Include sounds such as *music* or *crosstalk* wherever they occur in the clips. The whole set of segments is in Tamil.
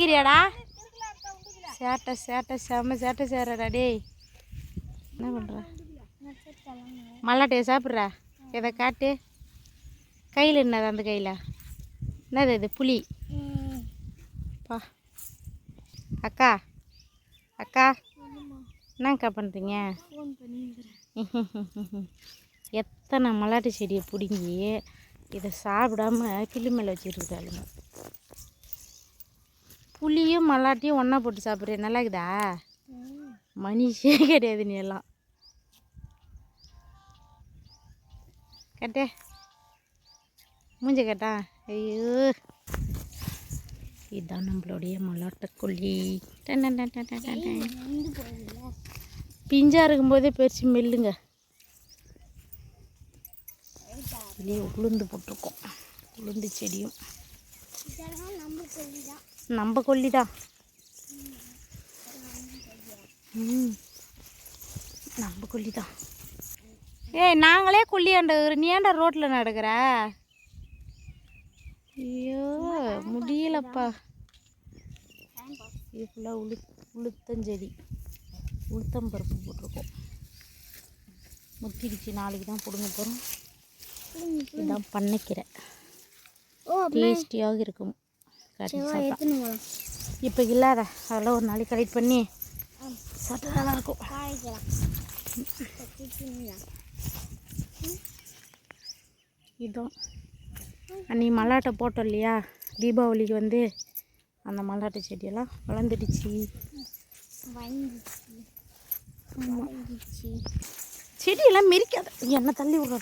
கேட்குறியாடா சேட்டை சேட்டை செம்ம சேட்டை சேரடா டேய். என்ன பண்ணுற மல்லாட்டையை சாப்பிட்றா? இதை காட்டு? கையில் என்னது அந்த கையில்? என்னது இது புளி பா. அக்கா அக்கா என்னக்கா பண்ணுறீங்க எத்தனை மல்லாட்டு செடியை பிடுங்கி இதை சாப்பிடாம கிளி மேலே வச்சுருக்காளுங்க புளியும் மல்லாட்டையும் ஒன்றா போட்டு சாப்பிட்றேன் நல்லா இருக்குதா மனுஷே கிடையாது நீ எல்லாம். கட்டே. மூஞ்ச கேட்டா. ஐயோ. இதுதான் நம்மளுடைய மல்லாட்டக்கொல்லி. டன் பிஞ்சா இருக்கும்போதே பெருசு மெல்லுங்க. வெளியே உளுந்து போட்டிருக்கோம். உளுந்து செடியும். நம்ம கொல்லி தான் ம். நம்ம கொல்லி தான் ஏய் நாங்களே கொல்லியாண்ட நீ ஏன்டா ரோட்டில் நடக்கிற? ஐயோ முடியலப்பா. இது ஃபுல்லாக உளு உளுத்தஞ்செடி. உளுத்தம்பருப்பு போட்டிருக்கோம். முத்திடுச்சு நாளைக்கு தான் பிடுங்க போகிறோம் இதுதான் பண்ணைக்கீரை. டேஸ்டியாக இருக்கும். கறி சாப்பிட்டா இப்போ இல்லாத அதெல்லாம் ஒரு நாளைக்கு கலெக்ட் பண்ணி சாப்பிட்டா நல்லா இருக்கும். இதான் அன்றைக்கி மல்லாட்டை போட்டோம் இல்லையா? தீபாவளிக்கு வந்து அந்த மல்லாட்டை செடியெல்லாம் வளர்ந்துடுச்சு. செடியெல்லாம் மெரிக்காத என்ன தள்ளி விட்ற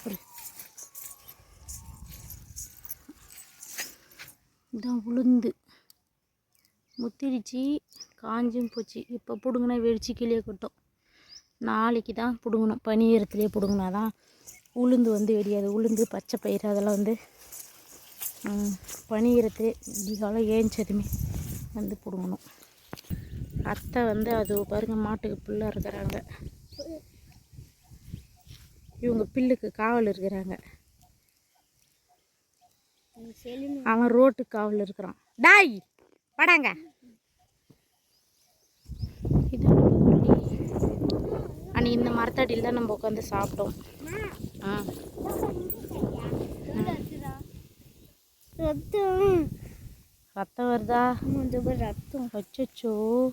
இதான் உளுந்து. முத்திரிச்சு காஞ்சும் போச்சு. இப்போ பிடுங்கினா வெடிச்சு கீழே கொட்டும். நாளைக்கு தான் பிடுங்கணும். பனி ஈரத்துலேயே பிடுங்கினா தான் உளுந்து வந்து வெடியாது. உளுந்து பச்சை பயிறு அதெல்லாம் வந்து ம், பனி ஈரத்து ஏஞ்சதுமே வந்து பிடுங்கணும். அத்தை வந்து அது பாருங்க மாட்டுக்கு புல்லாக இருக்கிறாங்க. இவங்க பில்லுக்கு காவல் இருக்கிறாங்க. அவன் ரோட்டு காவல் இருக்கிறான். டாய் படாங்க. இது அன்னைக்கு இந்த மரத்தடியில் தான் நம்ம உட்காந்து சாப்பிட்டோம். ஆ. ரத்தம் ரத்தம் வருதா? ரத்தம் வச்சோ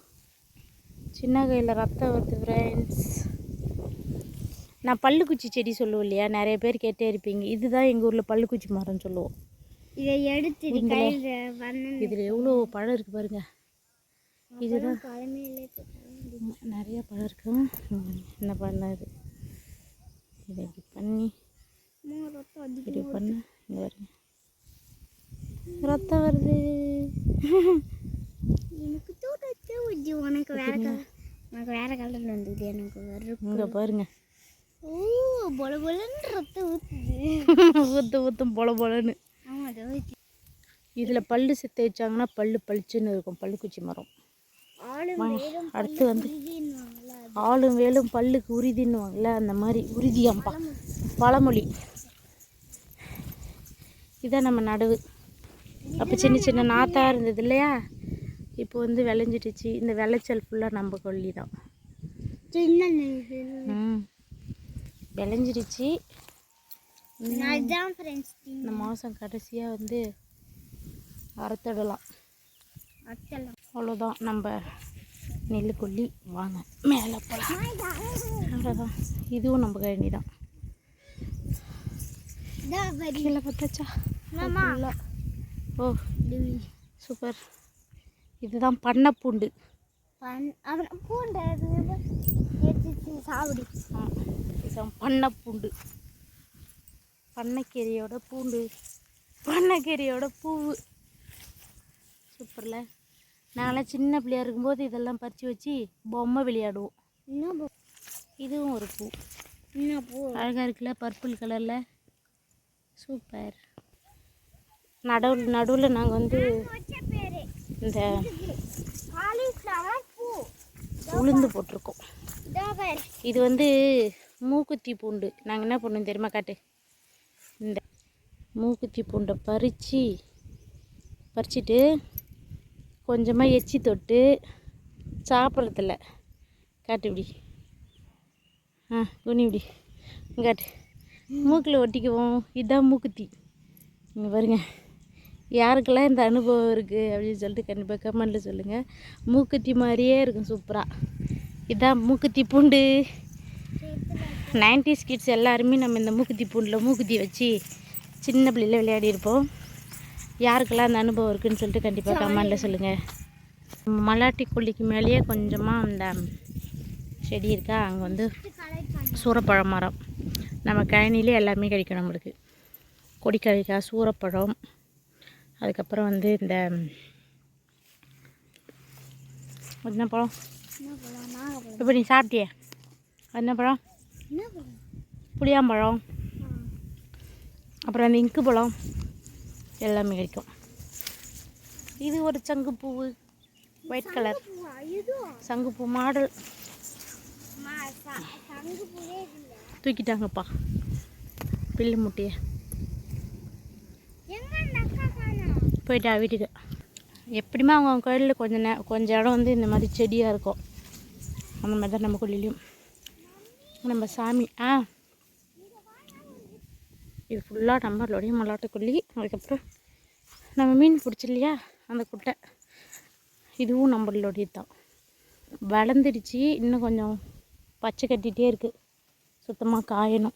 சின்ன கையில் ரத்தம் வருது ஃப்ரெண்ட்ஸ் நான் பல்லுக்குச்சி செடி சொல்லுவோம் இல்லையா? நிறைய பேர் கேட்டே இருப்பீங்க. இதுதான் எங்கள் ஊரில் பல்லுக்குச்சி மரம்னு சொல்லுவோம். இதை பண்ண இதில் எவ்வளோ பழம் இருக்குது பாருங்க. இதுதான். நிறைய பழம் இருக்கும் என்ன பண்ணாது இதை? இப்படி பண்ணி இப்படி பண்ண. இங்கே வருங்க ரத்தம் வருது. எனக்கு தூரத்து உஜ்ஜி உனக்கு வேற கலர் உனக்கு வேற கலர்ல வந்தது எனக்கு வரும் இங்கே பாருங்க. ஓ பொல பொலன்னு ரத்தம் ஊத்துது. *laughs* ஊற்று ஊற்றும் பொல பொலன்னு இதில் பல்லு செத்து வச்சாங்கன்னா பல்லு பளிச்சுன்னு இருக்கும் பல்லுக்குச்சி மரம். அடுத்து வந்து ஆளும் வேலும் பல்லுக்கு உறுதின்னுவாங்கல்ல அந்த மாதிரி உறுதியாம்பா பழமொழி. இதான் நம்ம நடவு. அப்போ சின்ன சின்ன நாத்தா இருந்தது இல்லையா? இப்போ வந்து விளைஞ்சிடுச்சு. இந்த விளைச்சல் ஃபுல்லாக நம்ம கொல்லி தான் விளைஞ்சிடுச்சு. இந்த மாதம் கடைசியாக வந்து அறுத்தடலாம். அவ்வளோதான். நம்ம நெல் கொல்லி வாங்க. மேலே போகலாம் அவ்வளோதான். இதுவும் நம்ம கழனி தான் கீழே பார்த்தாச்சா? ஓ சூப்பர். இதுதான் அவன் பூண்டை எடுத்து சாப்பிடு இதுதான் பண்ணப்பூண்டு. பண்ணக்கீரையோட பூண்டு. பண்ணக்கீரையோட பூவு. சூப்பரில் நாங்களாம் சின்ன பிள்ளையா இருக்கும்போது இதெல்லாம் பறித்து வச்சு பொம்மை விளையாடுவோம். என்ன பூ? இதுவும் ஒரு பூ. என்ன பூ? அழகாக இருக்குல்ல பர்பிள் கலரில் சூப்பர் நடுவில் நடுவில் நாங்கள் வந்து இந்த உளுந்து போட்டிருக்கோம். இது வந்து மூக்குத்தி பூண்டு. நாங்கள் என்ன பண்ணுவோம் தெரியுமா காட்டு? இந்த மூக்குத்தி பூண்டை பறித்து பறிச்சிட்டு கொஞ்சமாக எச்சி தொட்டு சாப்பிட்றதில்ல. காட்டு இப்படி. ஆ குனி இப்படி. காட்டு. மூக்கில் ஒட்டிக்குவோம். இதுதான் மூக்குத்தி. இங்கே பாருங்க. யாருக்கெல்லாம் இந்த அனுபவம் இருக்குது அப்படின்னு சொல்லிட்டு கண்டிப்பாக கமெண்டில் சொல்லுங்கள் மூக்குத்தி மாதிரியே இருக்கும் சூப்பராக இதுதான் மூக்குத்தி பூண்டு. நைன்டிஸ் கிட்ஸ் எல்லாருமே நம்ம இந்த மூக்குத்தி பூண்டில் மூக்குத்தி வச்சு சின்ன பிள்ளையில விளையாடிருப்போம். யாருக்கெல்லாம் அந்த அனுபவம் இருக்குன்னு சொல்லிட்டு கண்டிப்பாக கமெண்டில் சொல்லுங்கள் மலாட்டி கொல்லிக்கு மேலேயே கொஞ்சமாக அந்த செடி இருக்கா? அங்கே வந்து சூரப்பழம் மரம். நம்ம கழனிலே எல்லாமே கிடைக்கும் நம்மளுக்கு. கொடிக்கழிக்காய் சூரப்பழம் அதுக்கப்புறம் வந்து இந்த என்ன பழம்? இப்போ நீ சாப்பிட்டியே? என்ன பழம்? என்ன பழம்? புளியாம்பழம். அப்புறம் அந்த இங்கு பழம். எல்லாமே கிடைக்கும். இது ஒரு சங்குப்பூவு ஒயிட் கலர்? சங்குப்பூ மாடல். தூக்கிட்டாங்கப்பா. பில்லு முட்டையை? போயிட்டா வீட்டுக்கு. எப்படியுமே அவங்க அவங்க கோயிலில் கொஞ்சம் நே கொஞ்சம் இடம் வந்து இந்த மாதிரி செடியாக இருக்கும். அந்த மாதிரி தான் நம்ம கோயிலையும் நம்ம சாமி ஆ. இது ஃபுல்லாக நம்மளுடைய மல்லாட்டுக்கொல்லி அதுக்கப்புறம் நம்ம மீன் பிடிச்சி இல்லையா? அந்த குட்டை. இதுவும் நம்மளுடைய தான் வளர்ந்துடுச்சு. இன்னும் கொஞ்சம் பச்சை கட்டிகிட்டே இருக்குது சுத்தமாக காயணும்.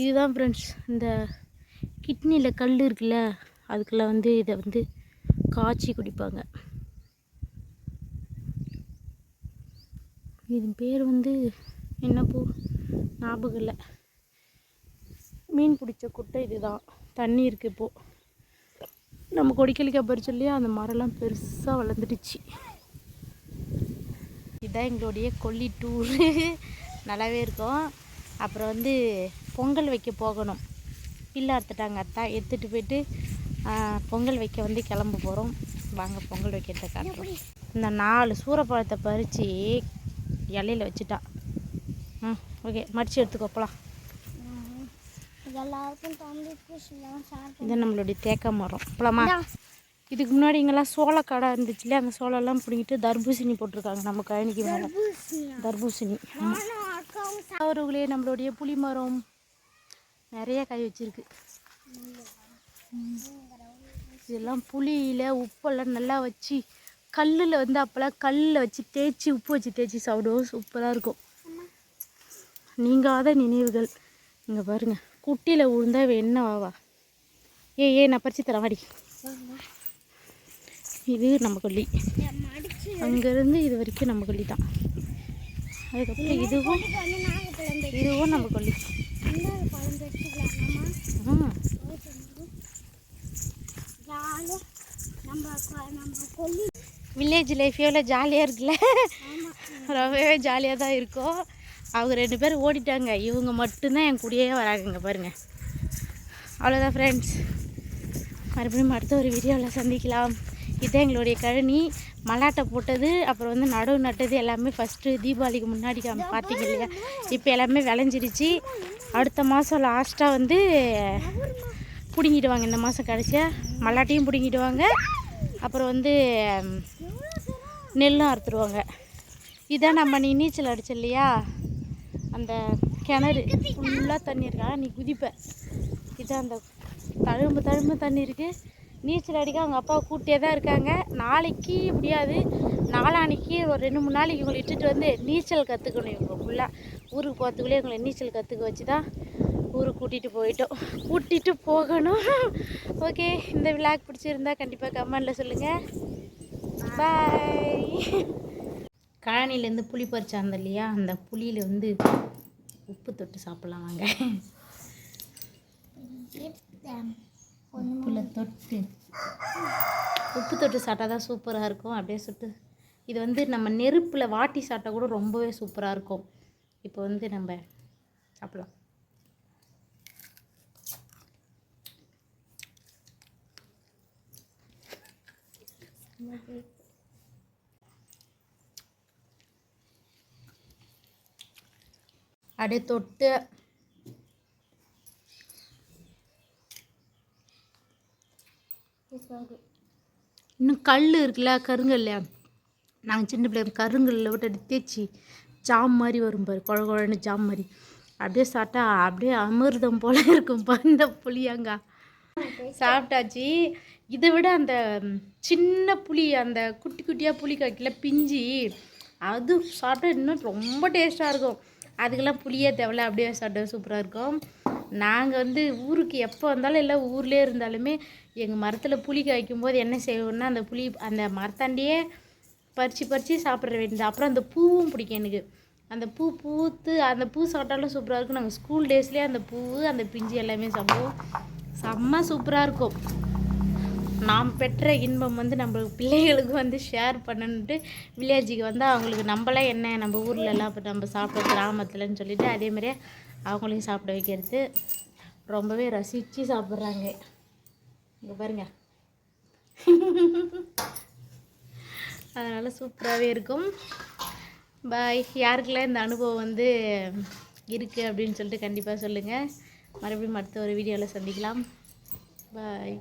இதுதான் ஃப்ரெண்ட்ஸ் இந்த கிட்னியில் கல் இருக்குல்ல அதுக்குள்ள வந்து இதை வந்து காய்ச்சி குடிப்பாங்க. இது பேர் வந்து என்ன பூ ஞாபகம் இல்லை. மீன் பிடிச்ச குட்டை இதுதான். தண்ணி இருக்குது இப்போது நம்ம கொடிக்கலிக்காய் பறிச்சு இல்லையா அந்த மரம்லாம் பெருசாக வளர்ந்துடுச்சு. இதுதான் எங்களுடைய கொல்லி டூரு நல்லாவே இருக்கும். அப்புறம் வந்து பொங்கல் வைக்க போகணும். பில்லு அறுத்துட்டாங்க அத்தா. எடுத்துகிட்டு போயிட்டு பொங்கல் வைக்க வந்து கிளம்ப போகிறோம் வாங்க பொங்கல் வைக்கிறத காட்டுறோம். இந்த நாலு சூறப்பழத்தை பறித்து இலையில வச்சுட்டா. ம் ஓகே மடித்து எடுத்துக்கோப்பலாம் எல்லாருக்கும் தம்பி இதான் நம்மளுடைய தேக்க மரம். போலாமா? இதுக்கு முன்னாடி இங்கெல்லாம் சோளக்கடை இருந்துச்சு இல்லையா அந்த சோளம்லாம் பிடிங்கிட்டு தர்பூசணி போட்டிருக்காங்க நம்ம கழனிக்கு மேலே? தர்பூசணி. அவர்களே நம்மளுடைய புளி மரம். நிறைய காய் வச்சிருக்கு. இதெல்லாம் புளியில் உப்பெல்லாம் நல்லா வச்சு கல்லில் வந்து அப்போல்லாம் கல்லில் வச்சு தேய்ச்சி உப்பு வச்சு தேய்ச்சி சாப்பிடுவோம். சூப்பராக இருக்கும். நீங்காத நினைவுகள். இங்கே பாருங்க. குட்டியில் விழுந்தா இவ என்ன வாவா ஏ ஏ நான் பறிச்சு தரேன் வாடி. இது நம்ம கொல்லி. அங்கேருந்து இது வரைக்கும் நம்ம கொல்லி தான். அதுக்கப்புறம் இதுவும் இதுவும் நம்ம கொல்லி. வில்லேஜ் லைஃப் எவ்வளோ ஜாலியாக இருக்குல்ல? ரொம்பவே ஜாலியாக தான் இருக்கும். அவங்க ரெண்டு பேரும் ஓடிட்டாங்க. இவங்க மட்டும்தான் என் கூடயே வராங்கங்க பாருங்கள் அவ்வளோதான் ஃப்ரெண்ட்ஸ் மறுபடியும் அடுத்த ஒரு வீடியோவில் சந்திக்கலாம். இதுதான் எங்களுடைய கழனி. மல்லாட்டை போட்டது அப்புறம் வந்து நடவு நட்டது எல்லாமே ஃபஸ்ட்டு தீபாவளிக்கு முன்னாடி பார்த்தீங்க இல்லையா? இப்போ எல்லாமே விளைஞ்சிருச்சு அடுத்த மாதம் லாஸ்ட்டாக வந்து பிடுங்கிடுவாங்க இந்த மாதம் கடைசியாக மல்லாட்டையும் பிடுங்கிடுவாங்க. அப்புறம் வந்து நெல்லும் அறுத்துருவாங்க. இதான் நம்ம நீ நீச்சல் அடிச்ச இல்லையா? அந்த கிணறு ஃபுல்லாக தண்ணி இருக்கா. நீ குதிப்ப. இதான் அந்த தழும்பு தழும்பு தண்ணி இருக்குது நீச்சல் அடிக்க அவங்க அப்பா கூட்டியே தான் இருக்காங்க. நாளைக்கு முடியாது. நாளான்னைக்கு ஒரு ரெண்டு மூணு நாளைக்கு இவங்களை இட்டுட்டு வந்து நீச்சல் கற்றுக்கணும் இவங்க ஃபுல்லாக ஊருக்கு போகிறதுக்குள்ளே இவங்களை நீச்சல் கற்றுக்க வச்சு தான் ஊருக்கு கூட்டிகிட்டு போயிட்டோம். கூட்டிகிட்டு போகணும். ஓகே இந்த விளாக் பிடிச்சிருந்தா கண்டிப்பாக கமெண்டில் சொல்லுங்கள் பாய் கழனிலேருந்து புளி பறிச்சாந்த இல்லையா? அந்த புளியில் வந்து உப்பு தொட்டு சாப்பிட்லாம் வாங்க. உப்புல தொட்டு உப்பு தொட்டு சாப்பிட்டா தான் சூப்பராக இருக்கும். அப்படியே சுட்டு இது வந்து நம்ம நெருப்பில் வாட்டி சாப்பிட்டா கூட ரொம்பவே சூப்பராக இருக்கும். இப்போ வந்து நம்ம சாப்பிட்லாம். அப்படியே தொட்டு இன்னும் கல் இருக்குல்ல கருங்கல்ல நாங்கள் சின்ன பிள்ளைங்க கருங்கல்ல விட்டு அப்படி தேய்ச்சி ஜாம் மாதிரி வரும் பாரு குழ குழன்னு ஜாம் மாதிரி. அப்படியே சாப்பிட்டா அப்படியே அமிர்தம் போல இருக்கும் பாரு இந்த புளியங்கா. சாப்பிட்டாச்சு. இதை விட அந்த சின்ன புளி அந்த குட்டி குட்டியாக புளி காய்க்கல பிஞ்சி அது சாப்பிட்டா இன்னும் ரொம்ப டேஸ்ட்டாக இருக்கும். அதுக்கெல்லாம் புளியே தேவையில்ல. அப்படியே சாப்பிட்டா சூப்பராக இருக்கும். நாங்கள் வந்து ஊருக்கு எப்போ வந்தாலும் இல்லை ஊர்லேயே இருந்தாலுமே எங்கள் மரத்தில் புளி காய்க்கும் போது என்ன செய்வோம்னா அந்த புளி அந்த மரத்தாண்டியே பறித்து பறித்து சாப்பிட்ற வேண்டியது. அப்புறம் அந்த பூவும் பிடிக்கும் எனக்கு. அந்த பூ பூத்து அந்த பூ சாப்பிட்டாலும் சூப்பராக இருக்கும். நாங்கள் ஸ்கூல் டேஸ்லேயே அந்த பூ அந்த பிஞ்சு எல்லாமே சாப்பிடுவோம். செம்ம சூப்பராக இருக்கும். நாம் பெற்ற இன்பம் வந்து நம்ம பிள்ளைகளுக்கு வந்து ஷேர் பண்ணணுன்ட்டு வில்லேஜுக்கு வந்து அவங்களுக்கு நம்மளாம் என்ன நம்ம ஊர்லலாம் இப்போ நம்ம சாப்பிட்ற கிராமத்துலன்னு சொல்லிவிட்டு அதே மாதிரியே அவங்களையும் சாப்பிட வைக்கிறது. ரொம்பவே ரசித்து சாப்பிட்றாங்க. இங்கே பாருங்க. அதனால் சூப்பராகவே இருக்கும். பாய். யாருக்கெல்லாம் இந்த அனுபவம் வந்து இருக்குது அப்படின்னு சொல்லிட்டு கண்டிப்பாக சொல்லுங்கள் மறுபடியும் அடுத்த ஒரு வீடியோவில் சந்திக்கலாம். பாய்.